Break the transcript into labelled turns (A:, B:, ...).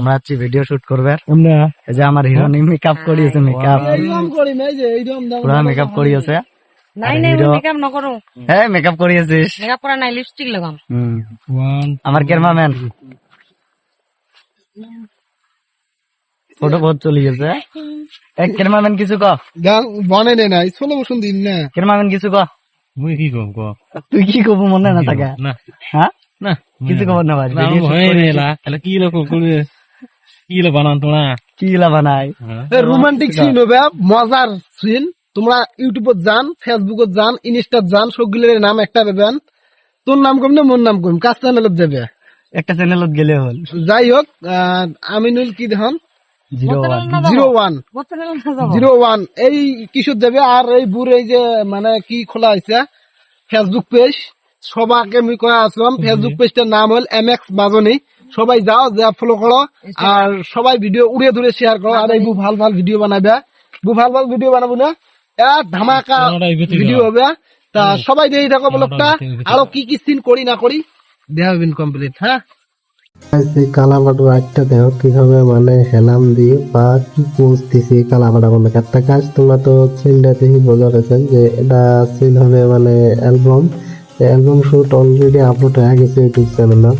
A: আমরা হচ্ছে video shoot করবে।
B: আমরা?
A: এই যে আমার হিরোনি মেকআপ করিয়েছে মেকআপ
C: এইরকম করি না এই যে এইরকম দাম
A: পুরা মেকআপ করিয়েছে। হিরো
D: মেকআপ
A: হ্যাঁ করিয়েছিস। আমার ক্যামেরাম্যান ফটো বহুত চলে গেছে ক্যামেরাম্যান কিছু ক।
C: বনে নে নাই ষোলো বসুন দিন না।
A: ক্যামেরাম্যান কিছু ক।
B: মুই কি কম ক?
A: তুই কি কব মনে না থাকে।
B: না।
A: হ্যাঁ?
B: না
A: কিছু খবর না ভাই।
B: কি রকম করে? কি লো বানান তোমরা?
A: কি লাভা নাই
C: রোমান্টিক সিন হবে মজার সিন তোমরা ইউটিউবত যান ফেসবুকত যান ইনস্টাত যান সবগুলোর নাম একটা দেবেন তোর নাম কম না মোর নাম কম? কাজ চ্যানেলত যাবে?
A: একটা চ্যানেলত গেলে হল।
C: যাই হোক আমিনুল কি দেখান?
A: Zero one.
C: Zero one. এই কিশোর যাবে আর এই বুড় এই যে মানে কি খোলা হয়েছে ফেসবুক পেজ সবাকে আমি কয়ে আসলাম ফেসবুক পেজটার নাম হল এম এক্স বাজনী সবাই যাও যা ফলো করো আর সবাই ভিডিও উড়ে ধরে শেয়ার করো। আর এই বু ভালো ভালো ভিডিও বানাবে। বু ভালো ভালো ভিডিও বানাবো না। ধামাকা ভিডিও হবে। তা সবাই দেখি থাকো ব্লগটা আরও কি কি সিন করি না করি দেওয়া হবেন কমপ্লিট হ্যাঁ?
E: সেই কালাবাটু একটা দেহ কীভাবে মানে হেলাম দিয়ে বা কি পোজ দিছে কালাবাটা কোনো একটা কাজ তোমরা তো সিনটাতেই বোঝা গেছেন যে এটা সিন হবে মানে album album shoot already upload হয়ে গেছে ইউটিউব চ্যানেলে